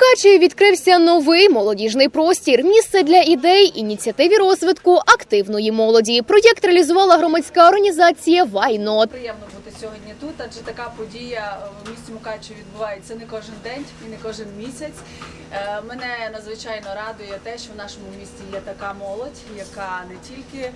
Мукачеві відкрився новий молодіжний простір, місце для ідей, ініціатив і розвитку активної молоді. Проєкт реалізувала громадська організація Вайнот. Приємно бути сьогодні тут, адже така подія в місті Мукачеві відбувається не кожен день і не кожен місяць. Е, Мене надзвичайно радує те, що в нашому місті є така молодь, яка не тільки е,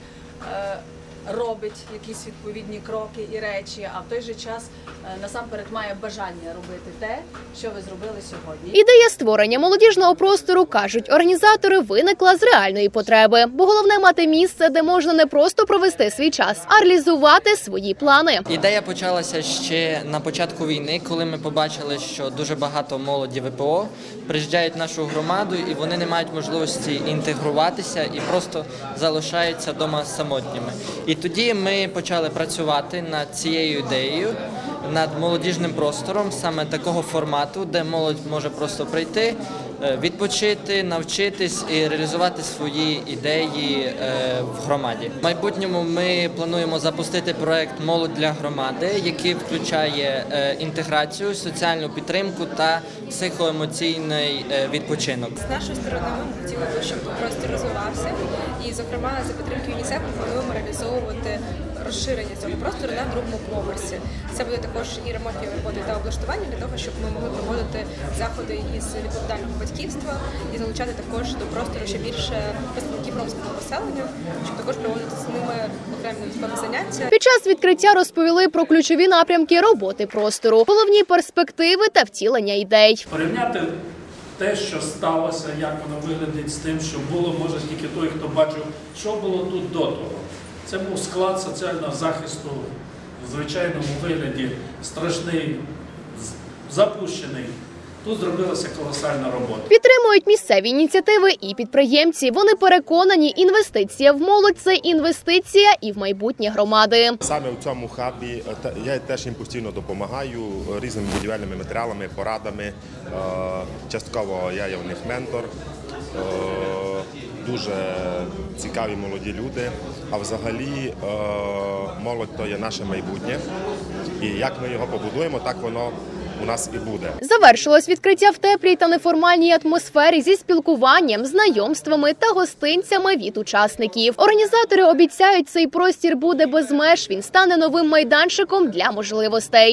робить якісь відповідні кроки і речі, а в той же час е, насамперед має бажання робити те, що ви зробили сьогодні. Ідея створення молодіжного простору кажуть організатори виникла з реальної потреби, бо головне мати місце, де можна не просто провести свій час, а реалізувати свої плани. Ідея почалася ще на початку війни, коли ми побачили, що дуже багато молоді ВПО приїжджають в нашу громаду і вони не мають можливості інтегруватися і просто залишаються вдома самотніми. І тоді ми почали працювати над цією ідеєю, над молодіжним простором, саме такого формату, де молодь може просто прийти, е, відпочити, навчитись і реалізувати свої ідеї е, в громаді. В майбутньому ми плануємо запустити проект Молодь для громади, який включає е, інтеграцію, соціальну підтримку та психоемоційний відпочинок. З нашої сторони ми хотіли би, щоб простір розвивався. І, зокрема, за підтримки ЮНІСЕФ плануємо реалізовувати розширення цього простору на другому поверсі. Це буде також і ремонтні роботи та облаштування для того, щоб ми могли проводити заходи із відповідального батьківства і залучати також до простору ще більше представників ромського населення, щоб також проводити з ними окремі заняття. Під час відкриття розповіли про ключові напрямки роботи простору, головні перспективи та втілення ідей. порівняти те, що сталося, як воно виглядить з тим, що було, може тільки той, хто бачив, що було тут до того. Це був склад соціального захисту в звичайному вигляді, страшний, запущений. Тут зробилася колосальна робота. Підтримують місцеві ініціативи і підприємці. Вони переконані, інвестиція в молодь це інвестиція і в майбутнє громади. Саме в цьому хабі е, я теж їм постійно допомагаю е, різними будівельними матеріалами, порадами. Е, Частково я є в них ментор. Дуже цікаві молоді люди. А взагалі е, молодь то є наше майбутнє. І як ми його побудуємо, так воно у нас і буде. Завершилось відкриття в теплій та неформальній атмосфері зі спілкуванням, знайомствами та гостинцями від учасників. Організатори обіцяють, цей простір буде без меж. Він стане новим майданчиком для можливостей.